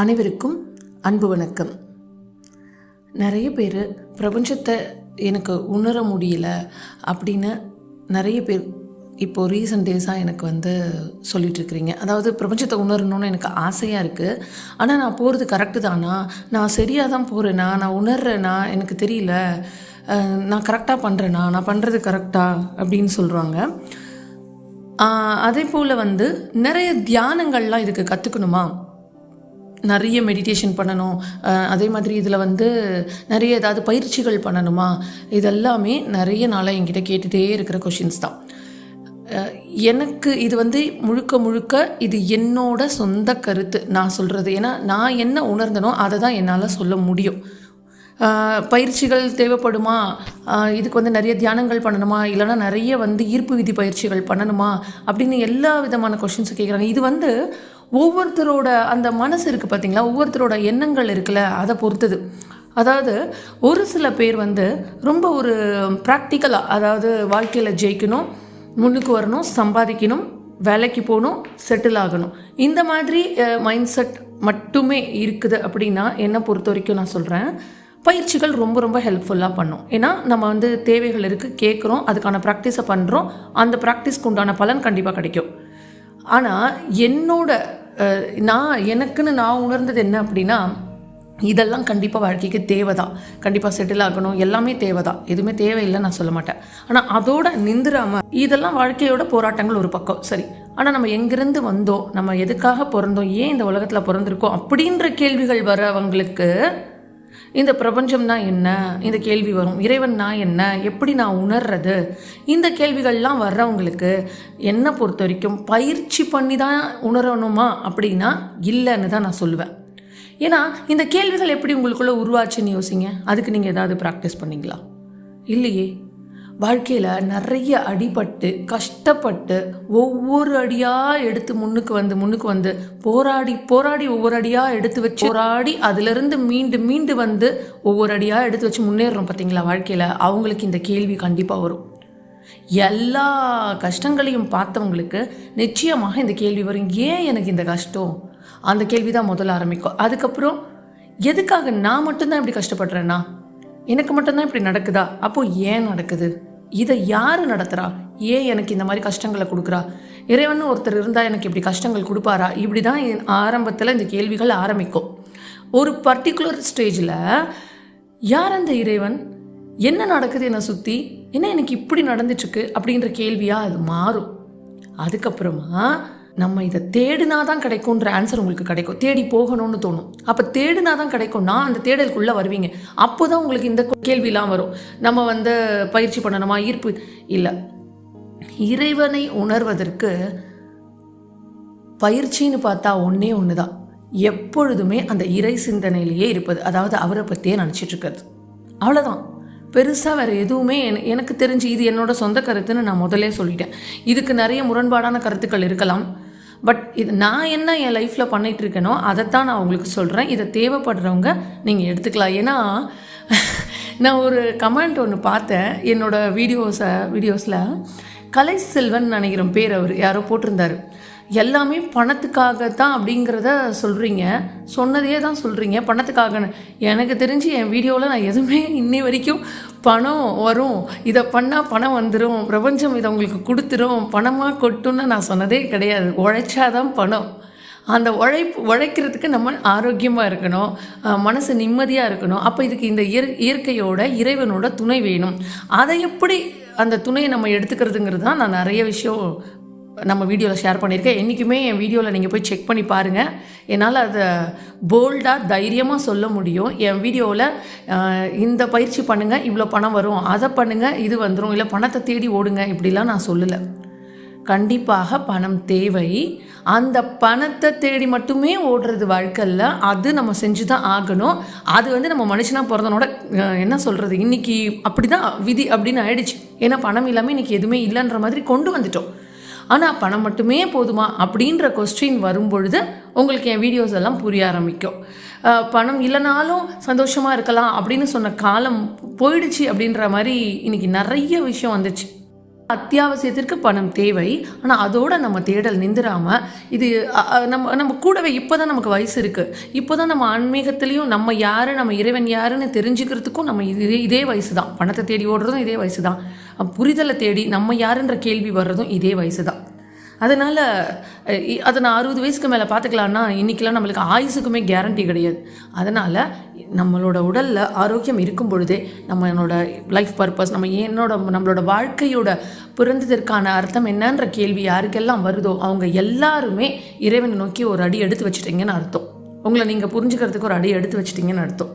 அனைவருக்கும் அன்பு வணக்கம். நிறைய பேர் பிரபஞ்சத்தை எனக்கு உணர முடியல அப்படின்னு நிறைய பேர் இப்போது ரீசன்ட் டேஸாக எனக்கு வந்து சொல்லிகிட்ருக்கிறீங்க அதாவது பிரபஞ்சத்தை உணரணும்னு எனக்கு ஆசையாக இருக்குது ஆனால் நான் போகிறது கரெக்டு தானா? நான் சரியாக தான் போகிறேனா நான் உணர்றேனா? எனக்கு தெரியல. நான் கரெக்டாக பண்ணுறேனா நான் பண்ணுறது கரெக்டா அப்படின்னு சொல்கிறாங்க அதே போல் வந்து நிறைய தியானங்கள்லாம் இதுக்கு கற்றுக்கணுமா நிறைய மெடிடேஷன் பண்ணணும். அதே மாதிரி இதில் வந்து நிறைய ஏதாவது பயிற்சிகள் பண்ணணுமா? இதெல்லாமே நிறைய நாளாக என்கிட்ட கேட்டுகிட்டே இருக்கிற கொஷின்ஸ் தான். எனக்கு இது வந்து முழுக்க முழுக்க இது என்னோட சொந்த கருத்து நான் சொல்கிறது ஏன்னா நான் என்ன உணர்ந்தனோ அதை தான் என்னால் சொல்ல முடியும். பயிற்சிகள் தேவைப்படுமா? இதுக்கு வந்து நிறைய தியானங்கள் பண்ணணுமா? இல்லைன்னா நிறைய வந்து ஈர்ப்பு விதி பயிற்சிகள் பண்ணணுமா? அப்படின்னு எல்லா விதமான கொஷின்ஸும் கேட்குறாங்க இது வந்து ஒவ்வொருத்தரோட அந்த மனசு இருக்குது பார்த்தீங்களா ஒவ்வொருத்தரோட எண்ணங்கள் இருக்குல்ல அதை பொறுத்தது. அதாவது ஒரு சில பேர் வந்து ரொம்ப ஒரு ப்ராக்டிக்கலாக அதாவது வாழ்க்கையில் ஜெயிக்கணும் முன்னுக்கு வரணும் சம்பாதிக்கணும் வேலைக்கு போகணும் செட்டில் ஆகணும். இந்த மாதிரி மைண்ட் செட் மட்டுமே இருக்குது அப்படின்னா என்னை பொறுத்த வரைக்கும் நான் சொல்கிறேன் பயிற்சிகள் ரொம்ப ரொம்ப ஹெல்ப்ஃபுல்லாக பண்ணும். ஏன்னா நம்ம வந்து தேவைகள் இருக்குது கேட்குறோம் அதுக்கான ப்ராக்டிஸை பண்ணுறோம் அந்த ப்ராக்டிஸ்க்கு உண்டான பலன் கண்டிப்பாக கிடைக்கும். ஆனால் என்னோட நான் எனக்குன்னு நான் உணர்ந்தது என்ன அப்படின்னா இதெல்லாம் கண்டிப்பாக வாழ்க்கைக்கு தேவை தான் கண்டிப்பாக செட்டில் ஆகணும். எல்லாமே தேவை தான் எதுவுமே தேவையில்லை நான் சொல்ல மாட்டேன். ஆனால் அதோட நிந்திராம இதெல்லாம் வாழ்க்கையோட போராட்டங்கள் ஒரு பக்கம். சரி. ஆனால் நம்ம எங்கிருந்து வந்தோம்? நம்ம எதுக்காக பிறந்தோம்? ஏன் இந்த உலகத்தில் பிறந்திருக்கோம்? அப்படின்ற கேள்விகள் வரவங்களுக்கு இந்த பிரபஞ்சம்னா என்ன? இந்த கேள்வி வரும். இறைவன்னா என்ன? எப்படி நான் உணர்றது? இந்த கேள்விகள்லாம் வர்றவங்களுக்கு என்னை பொறுத்த வரைக்கும் பயிற்சி பண்ணி தான் உணரணுமா அப்படின்னா இல்லைன்னு தான் நான் சொல்லுவேன். ஏன்னா இந்த கேள்விகள் எப்படி உங்களுக்குள்ளே உருவாச்சுன்னு யோசிங்க. அதுக்கு நீங்கள் ஏதாவது ப்ராக்டிஸ் பண்ணிங்களா? இல்லையே. வாழ்க்கையில் நிறைய அடிபட்டு கஷ்டப்பட்டு ஒவ்வொரு அடியாக எடுத்து முன்னுக்கு வந்து முன்னுக்கு வந்து போராடி போராடி ஒவ்வொரு அடியாக எடுத்து வச்சு போராடி அதிலிருந்து மீண்டு மீண்டு வந்து ஒவ்வொரு அடியாக எடுத்து வச்சு முன்னேறோம் பார்த்தீங்களா வாழ்க்கையில்? அவங்களுக்கு இந்த கேள்வி கண்டிப்பாக வரும். எல்லா கஷ்டங்களையும் பார்த்தவங்களுக்கு நிச்சயமாக இந்த கேள்வி வரும். ஏன் எனக்கு இந்த கஷ்டம்? அந்த கேள்வி தான் முதல்ல ஆரம்பிக்கும். அதுக்கப்புறம் எதுக்காக நான் மட்டும்தான் இப்படி கஷ்டப்படுறேன்னா எனக்கு மட்டும்தான் இப்படி நடக்குதா? அப்போ ஏன் நடக்குது? இதை யார் நடத்துகிறா ஏன் எனக்கு இந்த மாதிரி கஷ்டங்களை கொடுக்குறா? இறைவன் ஒருத்தர் இருந்தால் எனக்கு இப்படி கஷ்டங்கள் கொடுப்பாரா? இப்படி தான் ஆரம்பத்தில் இந்த கேள்விகள் ஆரம்பிக்கும். ஒரு பர்டிகுலர் ஸ்டேஜில் யார் அந்த இறைவன்? என்ன நடக்குது என்னை சுற்றி என்ன எனக்கு இப்படி நடந்துட்டுருக்கு அப்படின்ற கேள்வியாக அது மாறும். அதுக்கப்புறமா நம்ம இதை தேடினா தான் கிடைக்கும்ன்ற ஆன்சர் உங்களுக்கு கிடைக்கும். தேடி போகணும்னு தோணும். அப்போ தேடினா தான் கிடைக்கும்னா அந்த தேடலுக்குள்ளே வருவீங்க. அப்போ தான் உங்களுக்கு இந்த கேள்விலாம் வரும். நம்ம வந்து பயிற்சி பண்ணணுமா? ஈர்ப்பு இல்லை. இறைவனை உணர்வதற்கு பயிற்சின்னு பார்த்தா ஒன்றே ஒன்று தான் எப்பொழுதுமே அந்த இறை சிந்தனையிலேயே இருப்பது. அதாவது அவரை பற்றியே நினச்சிட்டு இருக்கிறது. அவ்வளோதான் பெருசாக வேறு எதுவுமே எனக்கு தெரிஞ்சு இது என்னோட சொந்த கருத்துன்னு நான் முதலே சொல்லிட்டேன். இதுக்கு நிறைய முரண்பாடான கருத்துக்கள் இருக்கலாம். பட் இது நான் என்ன என் லைஃப்பில் பண்ணிகிட்டு இருக்கேனோ அதைத்தான் நான் உங்களுக்கு சொல்கிறேன் இதை தேவைப்படுறவங்க நீங்கள் எடுத்துக்கலாம். ஏன்னா நான் ஒரு கமெண்ட் ஒன்று பார்த்தேன். என்னோடய வீடியோஸை வீடியோஸில் கலை செல்வன் நினைக்கிறோம் பேர் அவர். யாரோ போட்டிருந்தார். எல்லாமே பணத்துக்காக தான் அப்படிங்கிறத சொல்கிறீங்க சொன்னதையே தான் சொல்கிறீங்க பணத்துக்காகன்னு. எனக்கு தெரிஞ்சு என் வீடியோவில் நான் எதுவுமே இன்னி வரைக்கும் பணம் வரும். இதை பண்ணால் பணம் வந்துடும் பிரபஞ்சம் இதை உங்களுக்கு கொடுத்துரும். பணமாக கொட்டுன்னு நான் சொன்னதே கிடையாது. உழைச்சாதான் பணம். அந்த உழைப்பு உழைக்கிறதுக்கு நம்ம ஆரோக்கியமாக இருக்கணும். மனசு நிம்மதியாக இருக்கணும். அப்போ இதுக்கு இந்த இயற் இயற்கையோட இறைவனோட துணை வேணும். அதை எப்படி அந்த துணையை நம்ம எடுத்துக்கிறதுங்கிறது தான் நான் நிறைய விஷயம் நம்ம வீடியோவில் ஷேர் பண்ணியிருக்கேன். என்றைக்குமே என் வீடியோவில் நீங்கள் போய் செக் பண்ணி பாருங்கள் என்னால் அதை போல்டாக தைரியமாக சொல்ல முடியும். என் வீடியோவில் இந்த பயிற்சி பண்ணுங்கள் இவ்வளோ பணம் வரும். அதை பண்ணுங்கள் இது வந்துடும் இல்லை பணத்தை தேடி ஓடுங்க. இப்படிலாம் நான் சொல்லலை. கண்டிப்பாக பணம் தேவை. அந்த பணத்தை தேடி மட்டுமே ஓடுறது வாழ்க்கையில் அது நம்ம செஞ்சு தான் ஆகணும். அது வந்து நம்ம மனுஷனாக பிறந்தனோட என்ன சொல்கிறது இன்னைக்கு அப்படி தான் விதி அப்படின்னு ஆயிடுச்சு. ஏன்னா பணம் இல்லாமல் இன்றைக்கி எதுவுமே இல்லைன்ற மாதிரி கொண்டு வந்துட்டோம். ஆனால் பணம் மட்டுமே போதுமா அப்படின்ற கொஸ்டின் வரும்பொழுது உங்களுக்கு என் வீடியோஸ் எல்லாம் புரிய ஆரம்பிக்கும். பணம் இல்லைனாலும் சந்தோஷமாக இருக்கலாம் அப்படின்னு சொன்ன காலம் போயிடுச்சு அப்படின்ற மாதிரி இன்னைக்கு நிறைய விஷயம் வந்துச்சு. அத்தியாவசியத்திற்கு பணம் தேவை. ஆனால் அதோட நம்ம தேடல் நிந்திராம இது நம்ம நம்ம கூடவே இப்போ தான் நமக்கு வயசு இருக்குது இப்போ தான் நம்ம ஆன்மீகத்துலேயும் நம்ம யார் நம்ம இறைவன் யாருன்னு தெரிஞ்சுக்கிறதுக்கும் நம்ம இதே இதே வயசு தான் பணத்தை தேடி ஓடுறதும் இதே வயசு தான் புரிதலை தேடி நம்ம யாருன்ற கேள்வி வர்றதும் இதே வயசு தான் அதனால் அதை நான் அறுபது வயசுக்கு மேலே பார்த்துக்கலான்னா இன்றைக்கெலாம் நம்மளுக்கு ஆயுசுக்குமே கேரண்டி கிடையாது. அதனால் நம்மளோட உடலில் ஆரோக்கியம் இருக்கும் பொழுதே நம்மளோட லைஃப் பர்பஸ் நம்ம என்னோட நம்மளோட வாழ்க்கையோட பிறந்ததற்கான அர்த்தம் என்னன்ற கேள்வி யாருக்கெல்லாம் வருதோ அவங்க எல்லாருமே இறைவனை நோக்கி ஒரு அடி எடுத்து வச்சிட்டிங்கன்னு அர்த்தம். உங்களை நீங்கள் புரிஞ்சுக்கிறதுக்கு ஒரு அடி எடுத்து வச்சிட்டிங்கன்னு அர்த்தம்.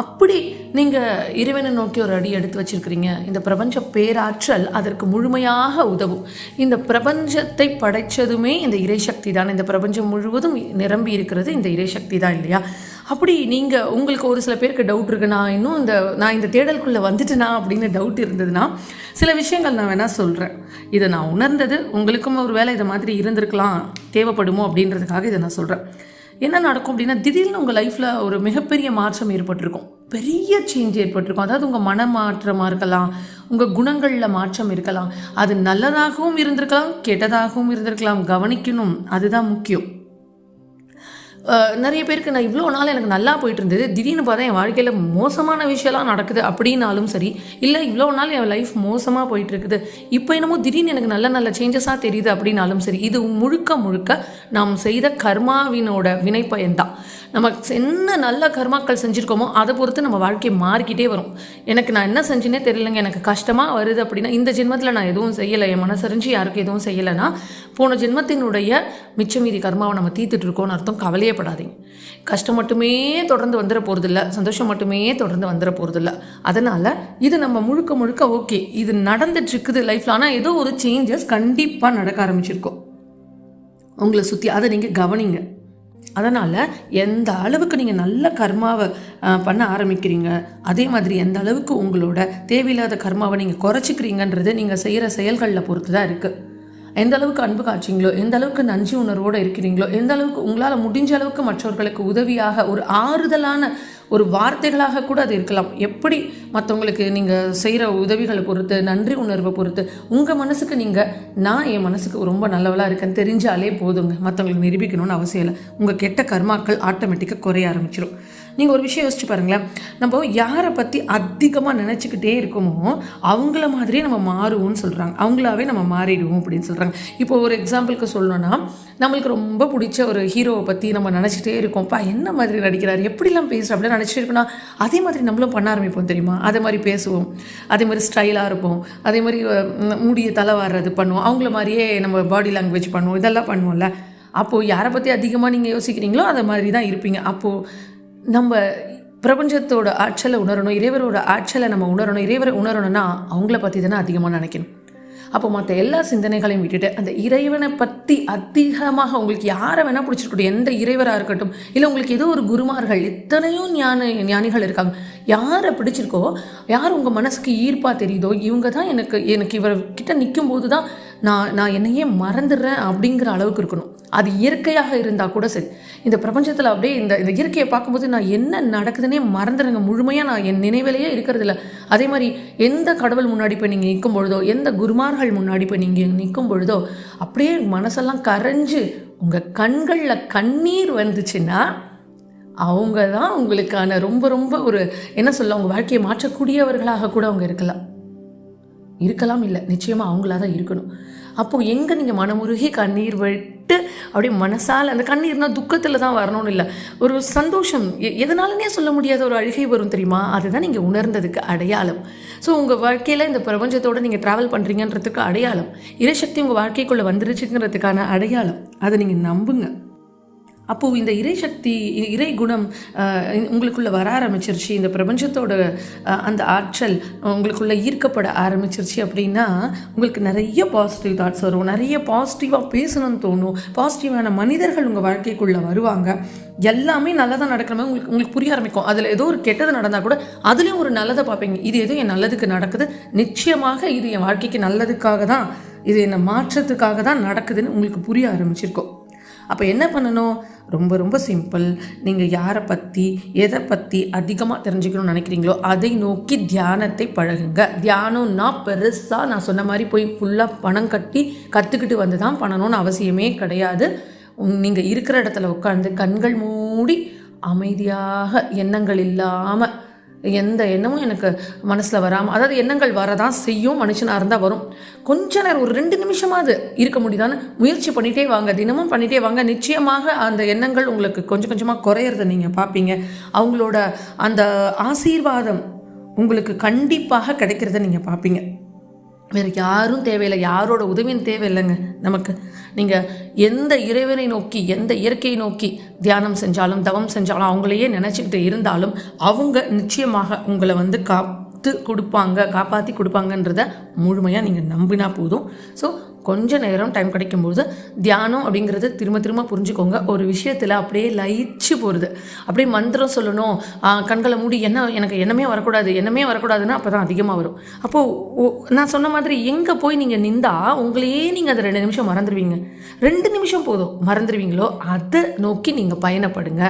அப்படி நீங்கள் இறைவனை நோக்கி ஒரு அடி எடுத்து வச்சிருக்கிறீங்க. இந்த பிரபஞ்ச பேராற்றல் அதற்கு முழுமையாக உதவும். இந்த பிரபஞ்சத்தை படைச்சதுமே இந்த இறைசக்தி தான். இந்த பிரபஞ்சம் முழுவதும் நிரம்பி இருக்கிறது இந்த இறைசக்தி தான் இல்லையா? அப்படி நீங்கள் உங்களுக்கு ஒரு சில பேருக்கு டவுட் இருக்கு. நான் இன்னும் இந்த நான் இந்த தேடலுக்குள்ளே வந்துட்டேனா அப்படின்னு டவுட் இருந்ததுன்னா சில விஷயங்கள் நான் வேணால் சொல்கிறேன் இதை நான் உணர்ந்தது உங்களுக்கும் ஒரு வேலை இதை மாதிரி இருந்திருக்கலாம் தேவைப்படுமோ அப்படின்றதுக்காக இதை நான் சொல்கிறேன் என்ன நடக்கும் அப்படின்னா திடீர்னு உங்கள் லைஃப்பில் ஒரு மிகப்பெரிய மாற்றம் ஏற்பட்டிருக்கும். பெரிய சேஞ்ச் ஏற்பட்டிருக்கும். அதாவது உங்கள் மன மாற்றமாக இருக்கலாம் உங்கள் குணங்களில் மாற்றம் இருக்கலாம். அது நல்லதாகவும் இருந்திருக்கலாம் கெட்டதாகவும் இருந்திருக்கலாம். கவனிக்கணும். அதுதான் முக்கியம். நிறைய பேருக்கு நான் இவ்வளோ நாள் எனக்கு நல்லா போயிட்டு இருந்தது திடீர்னு பார்த்தா என் வாழ்க்கையில் மோசமான விஷயம்லாம் நடக்குது அப்படின்னாலும் சரி இல்லை இவ்வளோ நாள் என் லைஃப் மோசமாக போயிட்டு இருக்குது இப்போ என்னமோ திடீர்னு எனக்கு நல்ல நல்ல சேஞ்சஸாக தெரியுது அப்படின்னாலும் சரி இது முழுக்க முழுக்க நாம் செய்த கர்மாவினோட வினைப்பயன் தான். நம்ம என்ன நல்ல கர்மாக்கள் செஞ்சுருக்கோமோ அதை பொறுத்து நம்ம வாழ்க்கை மாறிக்கிட்டே வரும். எனக்கு நான் என்ன செஞ்சேனே தெரியலங்க. எனக்கு கஷ்டமாக வருது அப்படின்னா இந்த ஜென்மத்தில் நான் எதுவும் செய்யலை. என் மனசறிஞ்சு யாருக்கும் எதுவும் செய்யலைன்னா போன ஜென்மத்தினுடைய மிச்சமீதி கர்மாவை நம்ம தீர்த்துட்டு இருக்கோம்னு அர்த்தம். கவலையே படாதீங்க கஷ்டம் மட்டுமே தொடர்ந்து வந்துட போகிறதில்ல சந்தோஷம் மட்டுமே தொடர்ந்து வந்துட போகிறதில்ல அதனால் இது நம்ம முழுக்க முழுக்க ஓகே. இது நடந்துட்டுருக்குது லைஃப்பில் ஆனால் ஏதோ ஒரு சேஞ்சஸ் கண்டிப்பாக நடக்க ஆரம்பிச்சிருக்கோம். உங்களை சுற்றி அதை நீங்கள் கவனிங்க. அதனால் எந்த அளவுக்கு நீங்கள் நல்ல கர்மாவை பண்ண ஆரம்பிக்கிறீங்க அதே மாதிரி எந்த அளவுக்கு உங்களோட தேவையில்லாத கர்மாவை நீங்கள் குறைச்சிக்கிறீங்கன்றது நீங்கள் செய்கிற செயல்களில் பொறுத்து தான் இருக்குது எந்த அளவுக்கு அன்பு காட்சிங்களோ எந்த அளவுக்கு நன்றி உணர்வோடு இருக்கிறீங்களோ எந்த அளவுக்கு உங்களால் முடிஞ்ச அளவுக்கு மற்றவர்களுக்கு உதவியாக ஒரு ஆறுதலான ஒரு வார்த்தைகளாக கூட அது இருக்கலாம். எப்படி மற்றவங்களுக்கு நீங்கள் செய்கிற உதவிகளை பொறுத்து நன்றி உணர்வை பொறுத்து உங்கள் மனசுக்கு நீங்கள் நான் என் மனசுக்கு ரொம்ப நல்லவளாக இருக்கேன்னு தெரிஞ்சாலே போதுங்க. மற்றவங்களுக்கு நிரூபிக்கணும்னு அவசியம் இல்லை. உங்கள் கெட்ட கர்மாக்கள் ஆட்டோமேட்டிக்காக குறைய ஆரம்பிச்சிடும் நீங்கள் ஒரு விஷயம் யோசிச்சு பாருங்களேன். நம்ம யாரை பற்றி அதிகமாக நினச்சிக்கிட்டே இருக்கோமோ அவங்கள மாதிரியே நம்ம மாறுவோம்னு சொல்கிறாங்க அவங்களாவே நம்ம மாறிடுவோம் அப்படின்னு சொல்கிறாங்க இப்போ ஒரு எக்ஸாம்பிளுக்கு சொல்லணும்னா நம்மளுக்கு ரொம்ப பிடிச்ச ஒரு ஹீரோவை பற்றி நம்ம நினச்சிட்டே இருக்கோம்ப்பா என்ன மாதிரி நடிக்கிறார்? எப்படிலாம் பேசுகிறோம் அப்படின்னு நினச்சிட்டு இருக்கோம்னா அதே மாதிரி நம்மளும் பண்ண ஆரம்பிப்போம் தெரியுமா? அதே மாதிரி பேசுவோம். அதே மாதிரி ஸ்டைலாக இருப்போம். அதே மாதிரி அஹ், மூடிய தலை வாடுறது பண்ணுவோம். அவங்கள மாதிரியே நம்ம பாடி லாங்குவேஜ் பண்ணுவோம். இதெல்லாம் பண்ணுவோம்ல. அப்போது யாரை பற்றி அதிகமாக நீங்கள் யோசிக்கிறீங்களோ அதை மாதிரி தான் இருப்பீங்க. அப்போது நம்ம பிரபஞ்சத்தோட ஆற்றலை உணரணும் இறைவரோட ஆற்றலை நம்ம உணரணும் இறைவரை உணரணும்னா அவங்கள பற்றி தானே அதிகமாக நினைக்கணும். அப்போ மற்ற எல்லா சிந்தனைகளையும் விட்டுட்டு அந்த இறைவனை பற்றி அதிகமாக உங்களுக்கு யாரை வேணால் பிடிச்சிருக்கட்டும் எந்த இறைவராக இருக்கட்டும் இல்லை உங்களுக்கு ஏதோ ஒரு குருமார்கள் எத்தனையோ ஞான ஞானிகள் இருக்காங்க. யாரை பிடிச்சிருக்கோ யார் உங்கள் மனசுக்கு ஈர்ப்பாக தெரியுதோ இவங்க தான் எனக்கு எனக்கு இவர்கிட்ட நிற்கும் போது தான் நான் நான் என்னையே மறந்துடுறேன் அப்படிங்கிற அளவுக்கு இருக்கணும். அது இயற்கையாக இருந்தால் கூட சரி. இந்த பிரபஞ்சத்தில் அப்படியே இந்த இந்த இயற்கையை பார்க்கும்போது நான் என்ன நடக்குதுன்னே மறந்துடுங்க முழுமையாக நான் என் நினைவிலேயே இருக்கிறதில்ல அதே மாதிரி எந்த கடவுள் முன்னாடி போய் நீங்கள் நிற்கும் பொழுதோ எந்த குருமார்கள் முன்னாடி போய் நீங்கள் நிற்கும் பொழுதோ அப்படியே மனசெல்லாம் கரைஞ்சு உங்கள் கண்களில் கண்ணீர் வந்துச்சுன்னா அவங்க தான் உங்களுக்கான ரொம்ப ரொம்ப ஒரு என்ன சொல்ல உங்கள் வாழ்க்கையை மாற்றக்கூடியவர்களாக கூட அவங்க இருக்கலாம். இருக்கலாம் இல்லை நிச்சயமாக அவங்களா தான் இருக்கணும். அப்போது எங்கே நீங்கள் மனமுருகி கண்ணீர் விட்டு அப்படியே மனசால் அந்த கண்ணீர்னால் துக்கத்தில் தான் வரணும்னு இல்லை. ஒரு சந்தோஷம் எ- எதனாலனே சொல்ல முடியாத ஒரு அழுகை வரும் தெரியுமா? அதுதான் நீங்கள் உணர்ந்ததுக்கு அடையாளம். ஸோ உங்கள் வாழ்க்கையில் இந்த பிரபஞ்சத்தோடு நீங்கள் ட்ராவல் பண்ணுறீங்கன்றதுக்கு அடையாளம். இறைசக்தி உங்கள் வாழ்க்கைக்குள்ளே வந்துருச்சுங்கிறதுக்கான அடையாளம். அதை நீங்கள் நம்புங்க. அப்போது இந்த இறை சக்தி இ- இறை குணம் உங்களுக்குள்ளே வர ஆரம்பிச்சிருச்சு. இந்த பிரபஞ்சத்தோட அந்த ஆற்றல் உங்களுக்குள்ளே ஈர்க்கப்பட ஆரம்பிச்சிருச்சு அப்படின்னா உங்களுக்கு நிறைய பாசிட்டிவ் தாட்ஸ் வரும். நிறைய பாசிட்டிவாக பேசணும்னு தோணும். பாசிட்டிவான மனிதர்கள் உங்கள் வாழ்க்கைக்குள்ளே வருவாங்க. எல்லாமே நல்லதாக நடக்கிற மாதிரி உங்களுக்கு உங்களுக்கு புரிய ஆரம்பிக்கும். அதில் ஏதோ ஒரு கெட்டது நடந்தால் கூட அதுலேயும் ஒரு நல்லதை பார்ப்பீங்க. இது ஏதோ என் நல்லதுக்கு நடக்குது. நிச்சயமாக இது என் வாழ்க்கைக்கு நல்லதுக்காக தான் இது என்னை மாற்றத்துக்காக தான் நடக்குதுன்னு உங்களுக்கு புரிய ஆரம்பிச்சிருக்கும். அப்போ என்ன பண்ணணும்? ரொம்ப ரொம்ப சிம்பிள் நீங்கள் யாரை பற்றி எதை பற்றி அதிகமாக தெரிஞ்சுக்கணும்னு நினைக்கிறீங்களோ அதை நோக்கி தியானத்தை பழகுங்க. தியானம்னா பெருசாக நான் சொன்ன மாதிரி போய் ஃபுல்லாக பணம் கட்டி கற்றுக்கிட்டு வந்து தான் பண்ணணும்னு அவசியமே கிடையாது. நீங்கள் இருக்கிற இடத்துல உட்காந்து கண்கள் மூடி அமைதியாக எண்ணங்கள் இல்லாமல் எந்த எண்ணமும் எனக்கு மனசில் வராமல் அதாவது எண்ணங்கள் வரதான் செய்யும் மனுஷனாக இருந்தால் வரும். கொஞ்ச நேரம் ஒரு ரெண்டு நிமிஷமாவது இருக்க முடியுதான்னு முயற்சி பண்ணிகிட்டே வாங்க. தினமும் பண்ணிகிட்டே வாங்க. நிச்சயமாக அந்த எண்ணங்கள் உங்களுக்கு கொஞ்சம் கொஞ்சமாக குறையிறத நீங்கள் பார்ப்பீங்க. அவங்களோட அந்த ஆசீர்வாதம் உங்களுக்கு கண்டிப்பாக கிடைக்கிறத நீங்கள் பார்ப்பீங்க. வேறு யாரும் தேவையில்லை. யாரோட உதவியும் தேவையில்லைங்க. நமக்கு நீங்கள் எந்த இறைவனை நோக்கி எந்த இயற்கையை நோக்கி தியானம் செஞ்சாலும் தவம் செஞ்சாலும் அவங்களையே நினச்சிக்கிட்டு இருந்தாலும் அவங்க நிச்சயமாக உங்களை வந்து காத்து கொடுப்பாங்க காப்பாற்றி கொடுப்பாங்கன்றத முழுமையாக நீங்கள் நம்பினா போதும். ஸோ கொஞ்ச நேரம் டைம் கிடைக்கும்போது தியானம் அப்படிங்கிறது திரும்ப திரும்ப புரிஞ்சுக்கோங்க. ஒரு விஷயத்தில் அப்படியே லயிச்சு போகிறது அப்படியே மந்திரம் சொல்லணும். கண்களை மூடி என்ன எனக்கு என்னமே வரக்கூடாது என்னமே வரக்கூடாதுன்னா அப்போ தான் அதிகமாக வரும் அப்போது நான் சொன்ன மாதிரி எங்கே போய் நீங்கள் நின்றா உங்களையே நீங்கள் அதை ரெண்டு நிமிஷம் மறந்துடுவீங்க ரெண்டு நிமிஷம் போதும். மறந்துடுவீங்களோ அதை நோக்கி நீங்கள் பயணப்படுங்க.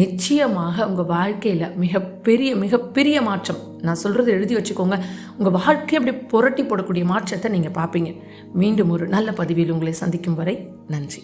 நிச்சயமாக உங்கள் வாழ்க்கையில் மிகப்பெரிய மிகப்பெரிய மாற்றம். நான் சொல்கிறது எழுதி வச்சுக்கோங்க. உங்கள் வாழ்க்கையை அப்படியே புரட்டி போடக்கூடிய மாற்றத்தை நீங்கள் பார்ப்பீங்க. மீண்டும் ஒரு நல்ல பதிவில் உங்களை சந்திக்கும் வரை நன்றி.